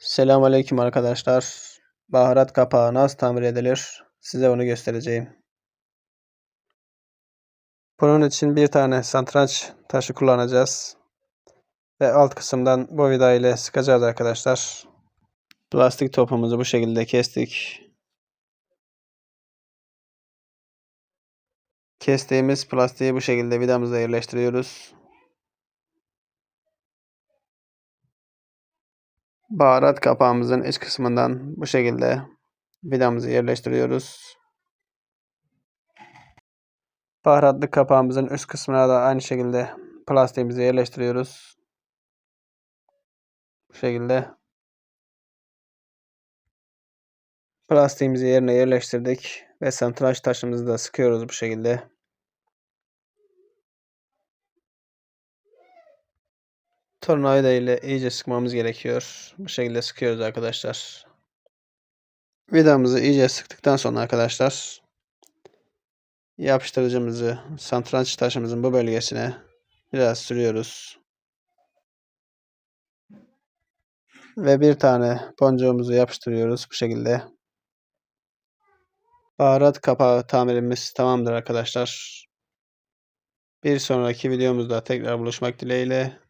Selamünaleyküm arkadaşlar. Baharat kapağı nasıl tamir edilir? Size onu göstereceğim. Bunun için bir tane satranç taşı kullanacağız. Ve alt kısımdan bu vida ile sıkacağız arkadaşlar. Plastik topumuzu bu şekilde kestik. Kestiğimiz plastiği bu şekilde vidamıza yerleştiriyoruz. Baharat kapağımızın iç kısmından bu şekilde vidamızı yerleştiriyoruz. Baharatlı kapağımızın üst kısmına da aynı şekilde plastiğimizi yerleştiriyoruz. Bu şekilde plastiğimizi yerine yerleştirdik ve santraç taşımızı da sıkıyoruz bu şekilde. Tornavida ile iyice sıkmamız gerekiyor. Bu şekilde sıkıyoruz arkadaşlar. Vidamızı iyice sıktıktan sonra arkadaşlar yapıştırıcımızı satranç taşımızın bu bölgesine biraz sürüyoruz. Ve bir tane boncuğumuzu yapıştırıyoruz bu şekilde. Baharat kapağı tamirimiz tamamdır arkadaşlar. Bir sonraki videomuzda tekrar buluşmak dileğiyle.